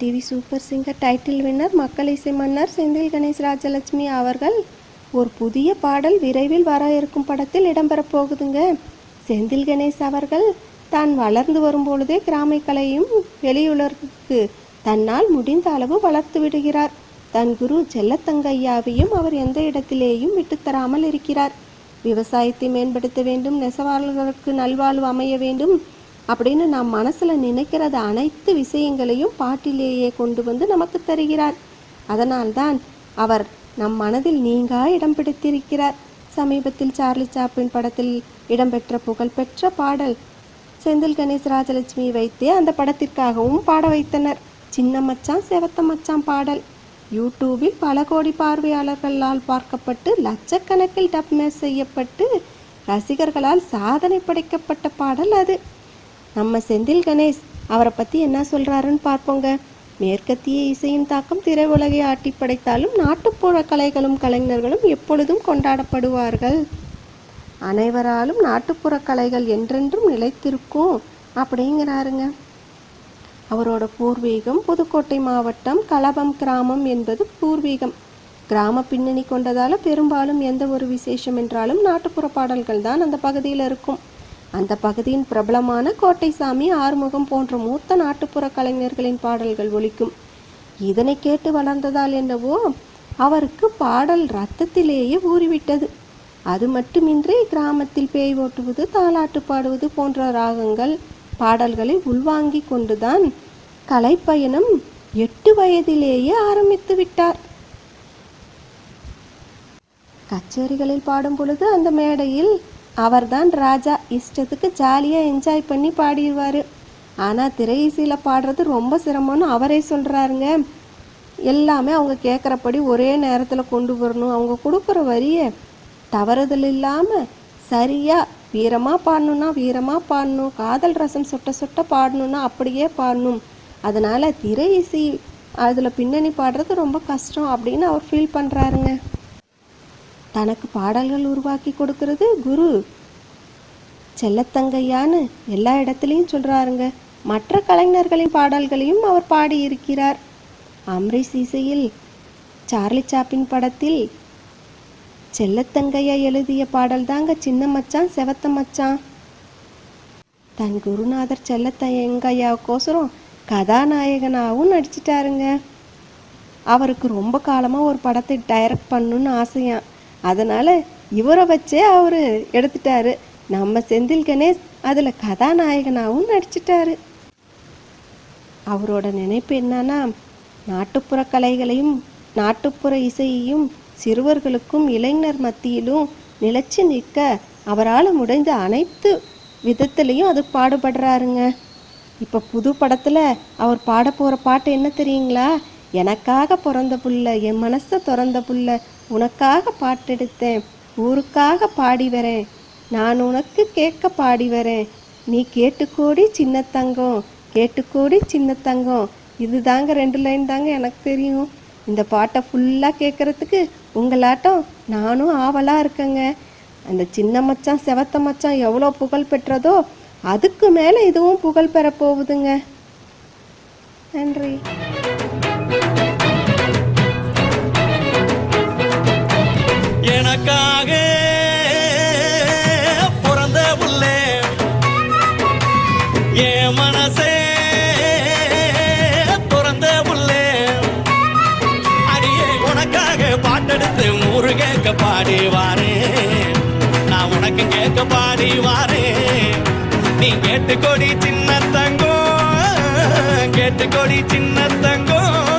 TV super singer title winner மக்கள் இசை மன்னர் செந்தில் கணேஷ் ராஜலட்சுமி அவர்கள் ஒரு புதிய பாடல் விரைவில் வர இருக்கும் படத்தில் இடம்பெறப் போகுதுங்க. செந்தில் கணேஷ் அவர்கள் தான் வளர்ந்து வரும்பொழுதே கிராம கலையும் வெளியுலகிற்கு தன்னால் முடிந்த அளவு வளர்த்து விடுகிறார். தன் குரு செல்லத்தங்கையாவையும் அவர் எந்த இடத்திலேயும் விட்டுத்தராமல் இருக்கிறார். விவசாயத்தை மேம்படுத்த வேண்டும் நெசவாளர்களுக்கு நல்வாழ்வு அமைய வேண்டும் அப்படின்னு நாம் மனசில் நினைக்கிறத அனைத்து விஷயங்களையும் பாட்டிலேயே கொண்டு வந்து நமக்கு தருகிறார். அதனால்தான் அவர் நம் மனதில் நீங்கா இடம் பிடித்திருக்கிறார். சமீபத்தில் சார்லி சாப்பின் படத்தில் இடம்பெற்ற புகழ்பெற்ற பாடல் செந்தில் கணேஷ் ராஜலட்சுமி வைத்தே அந்த படத்திற்காகவும் பாட வைத்தனர். சின்ன மச்சான் செவத்த மச்சான் பாடல். யூடியூபில் பல கோடி பார்வையாளர்களால் பார்க்கப்பட்டு லட்சக்கணக்கில் டப் செய்யப்பட்டு ரசிகர்களால் சாதனை படைக்கப்பட்ட பாடல் அது. நம்ம செந்தில் கணேஷ் அவரை பற்றி என்ன சொல்கிறாருன்னு பார்ப்போங்க. மேற்கத்திய இசையின் தாக்கம் திரையுலகை ஆட்டி படைத்தாலும் நாட்டுப்புற கலைகளும் கலைஞர்களும் எப்பொழுதும் கொண்டாடப்படுவார்கள். அனைவராலும் நாட்டுப்புற கலைகள் என்றென்றும் நிலைத்திருக்கும் அப்படிங்கிறாருங்க. அவரோட பூர்வீகம் புதுக்கோட்டை மாவட்டம் கலபம் கிராமம் என்பது பூர்வீகம். கிராம பின்னணி கொண்டதால பெரும்பாலும் எந்த ஒரு விசேஷம் என்றாலும் நாட்டுப்புற பாடல்கள் தான் அந்த பகுதியில் இருக்கும். அந்த பகுதியின் பிரபலமான கோட்டைசாமி ஆறுமுகம் போன்ற மூத்த நாட்டுப்புற கலைஞர்களின் பாடல்கள் ஒலிக்கும். இதனை கேட்டு வளர்ந்ததால் என்னவோ அவருக்கு பாடல் ரத்தத்திலேயே ஊறிவிட்டது. அது மட்டுமின்றி கிராமத்தில் பேய் ஓட்டுவது தாலாட்டு பாடுவது போன்ற ராகங்கள் பாடல்களை உள்வாங்கி கொண்டுதான் கலைப்பயணம் எட்டு வயதிலேயே ஆரம்பித்து விட்டார். கச்சேரிகளில் பாடும் பொழுது அந்த மேடையில் அவர்தான் ராஜா. இஷ்டத்துக்கு ஜாலியாக என்ஜாய் பண்ணி பாடிடுவார். ஆனால் திரையிசையில் பாடுறது ரொம்ப சிரமம்னு அவரே சொல்கிறாருங்க எல்லாமே அவங்க கேட்குறபடி ஒரே நேரத்தில் கொண்டு வரணும். அவங்க கொடுக்குற வரியை தவறுதல் இல்லாமல் சரியாக வீரமாக பாடணுன்னா வீரமாக பாடணும். காதல் ரசம் சொட்ட சொட்ட பாடணுன்னா அப்படியே பாடணும். அதனால் திரை இசை அதில் பின்னணி பாடுறது ரொம்ப கஷ்டம் அப்படின்னு அவர் ஃபீல் பண்ணுறாருங்க தனக்கு பாடல்கள் உருவாக்கி கொடுக்கறது குரு. செல்லத்தங்கையான்னு எல்லா இடத்துலையும் சொல்கிறாருங்க மற்ற கலைஞர்களின் பாடல்களையும் அவர் பாடியிருக்கிறார். அம்ரிஷ் இசையில் சார்லி சாப்பின் படத்தில் செல்லத்தங்கையா எழுதிய பாடல் தாங்க சின்ன மச்சான் செவத்த மச்சான். தன் குருநாதர் செல்லத்தங்கையாவுக்கோசரம் கதாநாயகனாகவும் நடிச்சிட்டாருங்க. அவருக்கு ரொம்ப காலமாக ஒரு படத்தை டைரக்ட் பண்ணுன்னு ஆசையான் அதனால் இவரை வச்சே அவர் எடுத்துட்டாரு. நம்ம செந்தில் கணேஷ் அதில் கதாநாயகனாகவும் நடிச்சிட்டாரு. அவரோட நினைப்பு என்னன்னா நாட்டுப்புற கலைகளையும் நாட்டுப்புற இசையையும் சிறுவர்களுக்கும் இளைஞர் மத்தியிலும் நிலைச்சு நிற்க அவரால் முடிந்த அனைத்து விதத்துலேயும் அது பாடுபடுறாருங்க. இப்போ புது படத்தில் அவர் பாட போகிற பாட்டு என்ன தெரியுங்களா? எனக்காக பிறந்த புள்ள என் மனசை திறந்த புள்ள உனக்காக பாட்டெடுத்தேன் ஊருக்காக பாடி வரேன் நான் உனக்கு கேட்க பாடி வரேன். நீ கேட்டுக்கோடி சின்ன தங்கம் கேட்டுக்கோடி சின்ன தங்கம். இது தாங்க ரெண்டு லைன் தாங்க எனக்கு தெரியும். இந்த பாட்டை ஃபுல்லாக கேட்குறதுக்கு உங்களாட்டம் நானும் ஆவலாக இருக்கேங்க. அந்த சின்ன மச்சான் செவத்த மச்சான் எவ்வளோ புகழ் பெற்றதோ அதுக்கு மேலே இதுவும் புகழ் பெற போகுதுங்க. நன்றி. என் மனசே பிறந்த புள்ளே அடியே உனக்காக பாட்டெடுத்து ஊரு கேட்க பாடி வாரேன் நான் உனக்கு கேட்க பாடி வாரேன் நீ கேட்டுக்கொடி சின்ன தங்கம் கேட்டுக்கொடி சின்ன தங்கம்